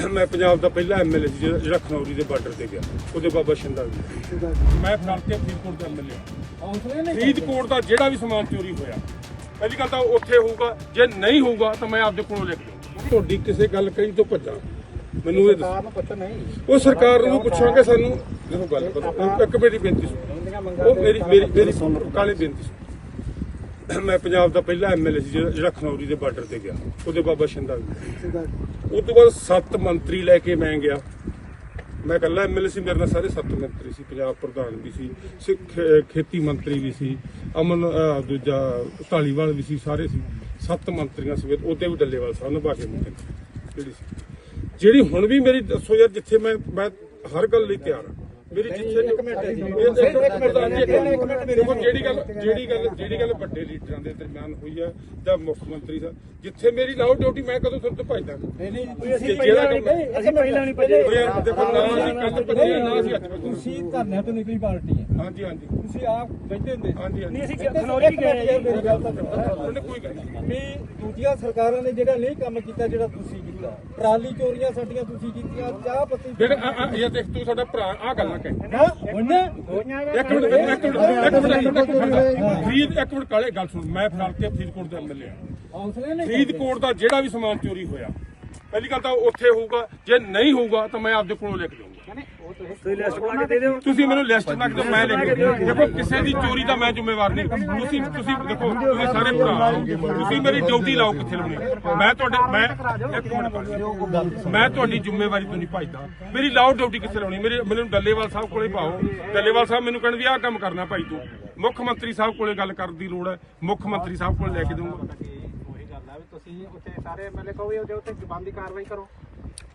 ਮੈਂ ਪੰਜਾਬ ਦਾ ਪਹਿਲਾ ਐਮਐਲਏ ਸੀ ਜਿਹੜਾ ਜਿਹੜਾ ਖਨੌਰੀ ਦੇ ਬਾਰਡਰ ਤੇ ਗਿਆ। ਉਹਦੇ ਬਾਬਾ ਸ਼ਿੰਦਾ ਵੀ ਮੈਂ ਫਿਲਹਾਲ ਫਰੀਦਕੋਟ ਦਾ ਐਮਐਲਏ ਫਰੀਦਕੋਟ ਦਾ ਜਿਹੜਾ ਵੀ ਸਮਾਨ ਚੋਰੀ ਹੋਇਆ, ਪਹਿਲੀ ਗੱਲ ਤਾਂ ਉੱਥੇ ਹੋਊਗਾ। ਜੇ ਨਹੀਂ ਹੋਊਗਾ, ਤਾਂ ਮੈਂ ਆਪਦੇ ਕੋਲੋਂ ਲਿਖ ਲਊਂ ਤੁਹਾਡੀ ਕਿਸੇ ਗੱਲ ਕਹੀ ਤੋਂ ਭੱਜਾਂ। ਮੈਨੂੰ ਇਹ ਦੱਸੋ। ਨੂੰ ਪਤਾ ਨਹੀਂ ਉਹ ਸਰਕਾਰ ਨੂੰ ਪੁੱਛਾਂਗੇ ਸਾਨੂੰ। ਦੇਖੋ ਗੱਲ ਇੱਕ ਮੇਰੀ ਬੇਨਤੀ ਸੁਣੋ। ਉਹ ਮੇਰੀ ਮੇਰੀ ਮੇਰੀ ਕਾਲੀ ਬੇਨਤੀ ਸੁਣੋ। ਮੈਂ ਪੰਜਾਬ ਦਾ ਪਹਿਲਾ ਐਮਐਲਏ ਸੀ ਜਿਹੜਾ ਜਿਹੜਾ ਖਨੌਰੀ ਦੇ ਬਾਰਡਰ ਤੇ ਗਿਆ। ਉਹਦੇ ਬਾਬਾ ਸ਼ਿੰਦਾ ਵੀ ਉਸ ਤੋਂ ਬਾਅਦ ਸੱਤ ਮੰਤਰੀ ਲੈ ਕੇ ਮੈਂ ਗਿਆ। ਮੈਂ ਇਕੱਲਾ ਐਮਐਲਏ ਸੀ, ਮੇਰੇ ਨਾਲ ਸਾਰੇ ਸੱਤ ਮੰਤਰੀ ਸੀ। ਪੰਜਾਬ ਪ੍ਰਧਾਨ ਵੀ ਸੀ, ਸਿੱਖ ਖੇਤੀ ਮੰਤਰੀ ਵੀ ਸੀ, ਅਮਨ ਦੂਜਾ ਢਾਲੀਵਾਲ ਵੀ ਸੀ, ਸਾਰੇ ਸੀ। ਸੱਤ ਮੰਤਰੀਆਂ ਸਮੇਤ ਉਹਦੇ ਵੀ ਡੱਲੇਵਾਲ ਸਾਹਿਬ ਨਿਭਾ ਕੇ ਮੁੱਕੇ ਜਿਹੜੀ ਸੀ। ਜਿਹੜੀ ਹੁਣ ਵੀ ਮੇਰੀ ਦੱਸੋ ਯਾਰ, ਜਿੱਥੇ ਮੈਂ ਮੈਂ ਹਰ ਗੱਲ ਲਈ ਤਿਆਰ ਹਾਂ। ਮੇਰੀ ਜਿੱਥੇ ਇੱਕ ਮਿੰਟ ਜੀ। ਇੱਕ ਮਿੰਟ ਇੱਕ ਮਿੰਟ। ਮੇਰੀ ਦੇਖੋ ਜਿਹੜੀ ਗੱਲ ਜਿਹੜੀ ਗੱਲ ਜਿਹੜੀ ਗੱਲ ਵੱਡੇ ਲੀਡਰਾਂ ਦੇ ਦਰਮਿਆਨ ਹੋਈ ਹੈ ਜਾਂ ਮੁੱਖ ਮੰਤਰੀ ਸਾਹਿਬ ਜਿੱਥੇ ਮੇਰੀ ਲਾਓ ਡਿਊਟੀ ਮੈਂ ਕਦੋਂ ਤੁਹਾਨੂੰ ਤੋਂ ਭਜਦਾ? ਨਹੀਂ ਨਹੀਂ ਅਸੀਂ ਪਹਿਲਾਂ ਨਹੀਂ ਅਸੀਂ ਪਹਿਲਾਂ ਨਹੀਂ ਭਜੇ। ਉਹ ਯਾਰ ਦੇਖੋ ਨਾ ਅਸੀਂ ਕੱਲ ਭੱਜੇ ਨਾ ਅਸੀਂ ਅੱਜ ਭੱਜੇ। ਤੁਸੀਂ ਧਰਨਿਆਂ ਤੋਂ ਨਿਕਲੀ ਪਾਰਟੀ ਹੈ। ਹਾਂਜੀ ਹਾਂਜੀ। ਤੁਸੀਂ ਆਪ ਬੈਠੇ ਹੁੰਦੇ। ਹਾਂਜੀ ਹਾਂਜੀ। ਅਸੀਂ ਖਨੌਰੀ ਗਏ ਮੇਰੀ ਗੱਲ ਤਾਂ। ਉਹਨੇ ਕੋਈ ਗੱਲ ਨਹੀਂ। ਵੀ ਦੂਜੀਆਂ ਸਰਕਾਰਾਂ ਨੇ ਜਿਹੜਾ ਨਹੀਂ ਕੰਮ ਕੀਤਾ ਜਿਹੜਾ ਤੁਸੀਂ ਕੀਤਾ ਟਰਾਲੀ ਚੋਰੀਆਂ ਸਾਡੀਆਂ ਤੁਸੀਂ ਕੀਤੀਆਂ ਚਾਹ ਪੱਤੀ ਜਿਹੜੇ ਇਹ ਦੇਖ ਤੂੰ ਸਾਡਾ ਭਰਾ ਆ ਗੱਲਾਂ ਇੱਕ ਮਿੰਟ ਇੱਕ ਮਿੰਟ ਇੱਕ ਮਿੰਟ ਇੱਕ ਮਿੰਟ ਇੱਕ ਮਿੰਟ ਫਰੀਦ ਇੱਕ ਮਿੰਟ ਕਾਲੇ ਗੱਲ ਸੁਣ। ਮੈਂ ਫਿਲਹਾਲ ਤੇ ਫਰੀਦਕੋਟ ਦਾ ਐਮਐਲਏ ਆ। ਹੌਸਲੇ ਨੇ ਫਰੀਦਕੋਟ ਦਾ ਜਿਹੜਾ ਵੀ ਸਮਾਨ ਚੋਰੀ ਹੋਇਆ ਪਹਿਲੀ ਗੱਲ ਤਾਂ ਉੱਥੇ ਹੋਊਗਾ ਜੇ ਨਹੀਂ ਹੋਊਗਾ ਤਾਂ ਮੈਂ ਆਪਦੇ ਕੋਲੋਂ ਲਿਖ ਲਊਂਗਾ ਤੁਸੀਂ ਲਿਸਟ ਬਣਾ ਕੇ ਦੇ ਦਿਓ। ਤੁਸੀਂ ਮੈਨੂੰ ਲਿਸਟ ਤੱਕ ਦਿਓ ਮੈਂ ਲਿਖ ਦਊਂ। ਦੇਖੋ ਕਿਸੇ ਦੀ ਚੋਰੀ ਦਾ ਮੈਂ ਜ਼ਿੰਮੇਵਾਰ ਨਹੀਂ। ਤੁਸੀਂ ਤੁਸੀਂ ਦੇਖੋ ਤੁਸੀਂ ਸਾਰੇ ਭਰਾ ਹੋ। ਤੁਸੀਂ ਮੇਰੀ ਡਿਊਟੀ ਲਾਓ ਕਿੱਥੇ ਲਾਉਣੀ ਮੈਂ ਤੁਹਾਡੇ ਮੈਂ ਇੱਕ ਮਿੰਟ। ਬਸ। ਮੈਂ ਤੁਹਾਡੀ ਜ਼ਿੰਮੇਵਾਰੀ ਤੋਂ ਨਹੀਂ ਭੱਜਦਾ। ਮੇਰੀ ਲਾਓ ਡਿਊਟੀ ਕਿੱਥੇ ਲਾਉਣੀ? ਮੇਰੇ ਮੈਨੂੰ ਡੱਲੇਵਾਲ ਸਾਹਿਬ ਕੋਲੇ ਪਾਓ। ਡੱਲੇਵਾਲ ਸਾਹਿਬ ਮੈਨੂੰ ਕਹਿਣ ਵੀ ਆਹ ਕੰਮ ਕਰਨਾ ਭਾਈ ਤੂੰ। ਮੁੱਖ ਮੰਤਰੀ ਸਾਹਿਬ ਕੋਲੇ ਗੱਲ ਕਰਨ ਦੀ ਲੋੜ ਹੈ। ਮੁੱਖ ਮੰਤਰੀ ਸਾਹਿਬ ਕੋਲੇ ਲੈ ਕੇ ਦਊਂਗਾ ਤੁਸੀਂ ਉੱਥੇ ਸਾਰੇ ਐਮਐਲਏ ਕਹੋ ਵੀ ਉਹਦੇ ਉੱਤੇ ਜ਼ੁਬਾਨ ਦੀ ਕਾਰਵਾਈ ਕਰੋ।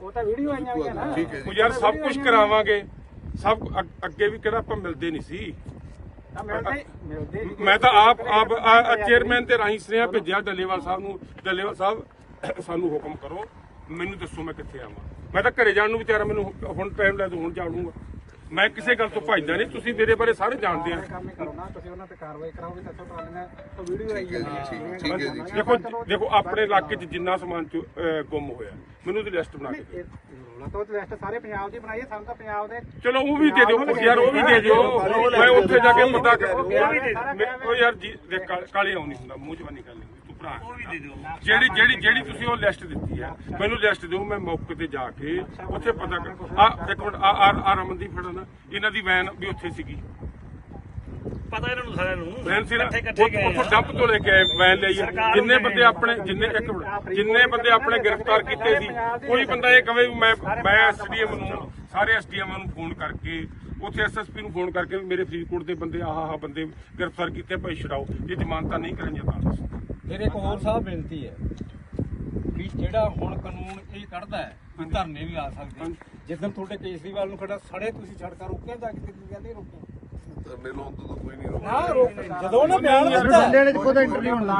ਉਹ ਤਾਂ ਵੀਡੀਓ ਆਈਆਂ ਹੋਈਆਂ ਨਾ। ਉਹ ਯਾਰ ਸਭ ਕੁਝ ਕਰਾਵਾਂਗੇ। ਸਭ ਅੱਗ- ਅੱਗੇ ਵੀ ਕਿਹੜਾ ਆਪਾਂ ਮਿਲਦੇ ਨਹੀਂ ਸੀ। ਤਾਂ ਮਿਲਦੇ ਮਿਲਦੇ ਮੈਂ ਤਾਂ ਆਪ ਆਪ ਚੇਅਰਮੈਨ ਤੇ ਰਾਹੀਂ ਸੁਨੇਹਾ ਭੇਜਿਆ ਡੱਲੇਵਾਲ ਸਾਹਿਬ ਨੂੰ। ਡੱਲੇਵਾਲ ਸਾਹਿਬ ਸਾਨੂੰ ਹੁਕਮ ਕਰੋ। ਮੈਨੂੰ ਦੱਸੋ ਮੈਂ ਕਿੱਥੇ ਆਵਾਂ। ਮੈਂ ਤਾਂ ਘਰੇ ਜਾਣ ਨੂੰ ਵੀ ਤਿਆਰ ਹਾਂ, ਮੈਨੂੰ ਹੁਣ ਟਾਈਮ ਲੈ ਦੋ ਹੁਣ ਜਾਣੂਗਾ ਮੈਂ ਕਿਸੇ ਗੱਲ ਤੋਂ ਭੱਜਦਾ ਨਹੀਂ ਤੁਸੀਂ ਮੇਰੇ ਬਾਰੇ ਸਾਰੇ ਜਾਣਦੇ ਆ। ਕੰਮ ਹੀ ਕਰੋ ਨਾ ਤੁਸੀਂ ਉਹਨਾਂ ਤੇ ਕਾਰਵਾਈ ਕਰਾਓਗੇ ਤਾਂ ਇੱਥੋਂ ਟਰਾਲੀਆਂ ਤੋਂ ਵੀਡੀਓ ਆਈ ਹੈ। ਠੀਕ ਹੈ ਜੀ ਦੇਖੋ ਦੇਖੋ ਆਪਣੇ ਇਲਾਕੇ 'ਚ ਜਿੰਨਾ ਸਮਾਨ ਚ ਗੁੰਮ ਹੋਇਆ ਮੈਨੂੰ ਉਹਦੀ ਲਿਸਟ ਬਣਾ ਕੇ ਦਿਓ। ਰੋਲਾ ਤੋਂ ਲਿਸਟ ਸਾਰੇ ਪੰਜਾਬ ਦੀ ਬਣਾਈ ਹੈ ਸਾਨੂੰ ਤਾਂ ਪੰਜਾਬ ਦੇ ਚਲੋ ਉਹ ਵੀ ਦੇ ਦਿਓ ਯਾਰ ਉਹ ਵੀ ਦੇ ਦਿਓ। ਮੈਂ ਉੱਥੇ ਜਾ ਕੇ ਪਤਾ ਕਰ ਉਹ ਯਾਰ ਜੀ ਦੇਖ ਕਾਲੇ- ਕਾਲੇ ਆਉ ਨਹੀਂ ਹੁੰਦਾ ਮੂੰਹ ਜਵਾਨੀ ਗੱਲ ਨਹੀਂ। ਤੂੰ ਭਰਾ ਉਹ ਵੀ ਦੇ ਦਿਓ ਜਿਹੜੀ ਜਿਹੜੀ ਜਿਹੜੀ ਤੁਸੀਂ ਉਹ ਲਿਸਟ ਦਿੱਤੀ ਹੈ ਮੈਨੂੰ ਲਿਸਟ ਦਿਓ ਮੈਂ ਮੌਕੇ ਤੇ ਜਾ ਕੇ ਉੱਥੇ ਪਤਾ ਕਰ ਆ ਇੱਕ ਮਿੰਟ ਆ ਆ- ਰਮਨਦੀਪ ਫੜਾ ਨਾ ਇਹਨਾਂ ਦੀ ਵੈਨ ਵੀ ਉੱਥੇ ਸੀਗੀ। ਪਤਾ ਇਹਨਾਂ ਨੂੰ ਸਾਰਿਆਂ ਨੂੰ। ਵੈਨ ਸੀ ਇਕੱਠੇ ਇਕੱਠੇ ਗਏ ਉੱਥੋਂ ਡੰਪ ਤੋਂ ਲੈ ਕੇ ਆਏ ਵੈਨ ਲਈ। ਜਿੰਨੇ ਬੰਦੇ ਆਪਣੇ ਜਿੰਨੇ ਇੱਕ ਮਿੰਟ ਜਿੰਨੇ ਬੰਦੇ ਆਪਣੇ ਗ੍ਰਿਫਤਾਰ ਕੀਤੇ ਸੀ ਕੋਈ ਬੰਦਾ ਇਹ ਕਵੇ ਵੀ ਮੈਂ ਮੈਂ ਐਸਡੀਐਮ ਨੂੰ ਸਾਰੇ ਐਸਡੀਐਮ ਨੂੰ ਫੋਨ ਕਰਕੇ ਉੱਥੇ ਐਸਐਸਪੀ ਨੂੰ ਫੋਨ ਕਰਕੇ ਮੇਰੇ ਫਰੀਦਕੋਟ ਦੇ ਬੰਦੇ ਆਹ ਆਹ ਬੰਦੇ ਗ੍ਰਿਫਤਾਰ ਕੀਤੇ ਭਾਈ ਛਡਾਓ ਇਹ ਜ਼ਮਾਨਤਾਂ ਨਹੀਂ ਕਰਾਈਆਂ ਤਾਂ। ਦੱਸੋ। ਫਿਰ ਇੱਕ ਹੋਰ ਸਾਹਿਬ ਬੇਨਤੀ ਹੈ ਵੀ ਜਿਹੜਾ ਹੁਣ ਕਾਨੂੰਨ ਇਹ ਕੱਢਦਾ ਹੈ ਵੀ ਧਰਨੇ ਵੀ ਲਾ ਸਕਦੇ ਜਿੱਦਣ ਤੁਹਾਡੇ ਕੇਸਰੀਵਾਲ ਨੂੰ ਖੜਾ ਸੜੇ ਤੁਸੀਂ ਸੜਕਾਂ ਰੋਕਿਆ ਜਾ ਕੇ ਤੁਸੀਂ ਕਹਿੰਦੇ ਰੋਕਿਆ? ਧਰਨੇ ਲਾਉਣ ਤੋਂ ਤਾਂ ਕੋਈ ਨਹੀਂ ਰੋਕਦਾ ਜਦੋਂ ਉਹਨੇ ਬਿਆਨ ਦਿੱਤਾ। ਬੰਦੇ ਨੇ ਖੁਦ ਇੰਟਰਵਿਊ ਲਾ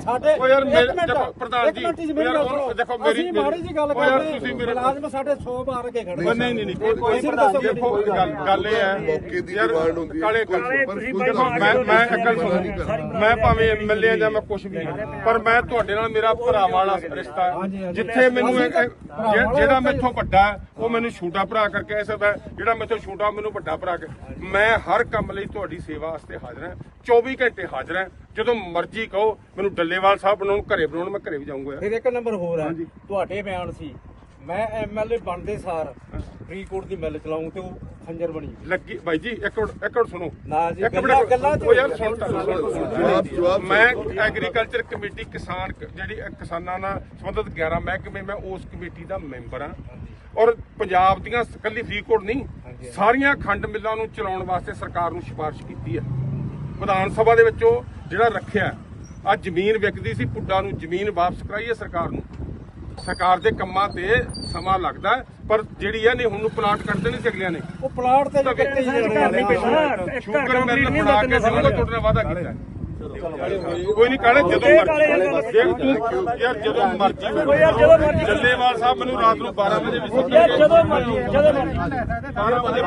ਸਾਡੇ ਉਹ ਯਾਰ ਮੇਰੇ- ਇੱਕ ਮਿੰਟ, ਦੇਖੋ ਪ੍ਰਧਾਨ ਇੱਕ ਜੀ, ਮਿੰਟ ਜੀ ਉਹ ਮੇਰੀ ਯਾਰ ਗੱਲ ਉਹ ਸੁਣੋ। ਦੇਖੋ ਮੇਰੀ- ਅਸੀਂ ਮਾੜੀ ਜੀ ਗੱਲ ਉਹ ਯਾਰ ਕਰਦੇ ਤੁਸੀਂ ਮੇਰੇ- ਮੁਲਾਜ਼ਮ ਸਾਡੇ 100 ਮਾਰ ਕੇ ਖੜੇ ਨਹੀਂ ਨਹੀਂ ਨਹੀਂ ਕੋਈ ਕੋਈ ਅਸੀਂ ਪ੍ਰਧਾਨ ਜੀ ਦੱਸੋ ਦੇਖੋ ਗੱਲ ਗੱਲ ਇਹ ਹੈ। ਮੌਕੇ ਦੀ ਯਾਰ, ਡਿਮਾਂਡ ਹੁੰਦੀ ਹੈ। ਕਾਲੇ ਪਰ ਤੁਸੀਂ ਕੋਈ ਦੇਖੋ, ਮੈਂ ਮੈਂ ਇੱਕ ਗੱਲ ਸੁਣੋ ਮੈਂ ਭਾਵੇਂ ਐਮਐਲਏ ਜਾਂ ਮੈਂ ਕੁਝ ਵੀ ਹਾਂ ਪਰ ਮੈਂ ਤੁਹਾਡੇ ਨਾਲ ਮੇਰਾ ਭਰਾ ਵਾਲਾ ਰਿਸ਼ਤਾ ਹੈ। ਜਿੱਥੇ ਮੈਨੂੰ ਇੱਕ- ਜੇ- ਜਿਹੜਾ ਮੈਥੋਂ ਵੱਡਾ ਹੈ, ਉਹ ਮੈਨੂੰ ਛੋਟਾ ਭਰਾ ਕਰਕੇ ਕਹਿ ਸਕਦਾ ਹੈ। ਜਿਹੜਾ ਮੈਥੋਂ ਛੋਟਾ ਮੈਨੂੰ ਵੱਡਾ ਭਰਾ ਕੇ ਮੈਂ ਹਰ ਕੰਮ ਲਈ ਤੁਹਾਡੀ ਸੇਵਾ ਵਾਸਤੇ ਹਾਜ਼ਰ ਹਾਂ। 24 ਘੰਟੇ ਹਾਜ਼ਰ ਹਾਂ। ਜਦੋਂ ਮਰਜ਼ੀ ਕਹੋ ਮੈਨੂੰ ਡੱਲੇਵਾਲ ਸਾਹਿਬ ਬਣਾਉਣ ਘਰੇ ਬਣਾਉਣ ਮੈਂ ਘਰੇ ਵੀ ਜਾਊਂਗਾ ਫਿਰ ਇੱਕ ਨੰਬਰ ਹੋਰ ਹੈ। ਤੁਹਾਡੇ ਬਿਆਨ ਸੀ ਮੈਂ ਐਮਐਲਏ ਬਣਦੇ ਸਾਰ ਫਰੀਦਕੋਟ ਦੀ ਮਿਲ ਚਲਾਉਂ ਤੇ ਉਹ ਖੰਜਰ ਬਣੀ। ਲੱਗੀ ਬਾਈ ਜੀ ਇੱਕ ਮਿੰਟ ਇੱਕ ਮਿੰਟ ਸੁਣੋ। ਨਾ ਜੀ, ਇੱਕ ਮਿੰਟ, ਗੱਲਾਂ- ਗੱਲਾਂ ਉਹ ਯਾਰ ਸੁਣ ਤਾਂ ਤਾਂ। ਜਵਾਬ ਮੈਂ ਐਗਰੀਕਲਚਰ ਕਮੇਟੀ ਕਿਸਾਨ ਜਿਹੜੀ ਕਿਸਾਨਾਂ ਨਾਲ ਸੰਬੰਧਿਤ 11 ਮਹਿਕਮੇ ਮੈਂ ਉਸ ਕਮੇਟੀ ਦਾ ਮੈਂਬਰ ਹਾਂ। ਔਰ ਪੰਜਾਬ ਦੀਆਂ ਇਕੱਲੀ ਫਰੀਦਕੋਟ ਨਹੀਂ ਸਾਰੀਆਂ ਖੰਡ ਮਿੱਲਾਂ ਨੂੰ ਚਲਾਉਣ ਵਾਸਤੇ ਸਰਕਾਰ ਨੂੰ ਸਿਫਾਰਿਸ਼ ਕੀਤੀ ਹੈ। ਵਿਧਾਨ ਸਭਾ ਦੇ ਵਿੱਚੋਂ ਜਿਹੜਾ ਰੱਖਿਆ ਆ ਜ਼ਮੀਨ ਵਿਕਦੀ ਸੀ ਪੁੱਡਾ ਨੂੰ ਜ਼ਮੀਨ ਵਾਪਸ ਕਰਾਈ ਹੈ ਸਰਕਾਰ ਨੂੰ। ਸਰਕਾਰ ਦੇ ਕੰਮਾਂ ਤੇ ਸਮਾਂ ਲੱਗਦਾ ਪਰ ਜਿਹੜੀ ਹੈ ਨਹੀਂ ਹੁਣ ਨੂੰ ਪਲਾਟ ਕੱਢ ਦੇਣੇ ਸੀ ਅਗਲਿਆਂ ਨੇ। ਉਹ ਪਲਾਟ ਤੇ ਨਹੀਂ ਸ਼ੂਗਰ ਮਿਲ ਫੜਾ ਕੇ ਜ਼ਰੂਰ ਤੁਹਾਡੇ ਨਾਲ ਵਾਅਦਾ ਕੀਤਾ। ਕੋਈ ਨਹੀਂ ਕਾਲੇ ਜਦੋਂ ਮਰਜ਼ੀ। ਦੇਖ ਤੂੰ ਯਾਰ ਜਦੋਂ ਮਰਜ਼ੀ ਯਾਰ ਜਦੋਂ ਮਰਜ਼ੀ। ਜੱਲੇਵਾਲ ਸਾਹਿਬ ਮੈਨੂੰ ਰਾਤ ਨੂੰ 12 ਵਜੇ ਵੀ ਯਾਰ ਜਦੋਂ ਮਰਜ਼ੀ ਜਦੋਂ ਮਰਜ਼ੀ। 12 ਵਜੇ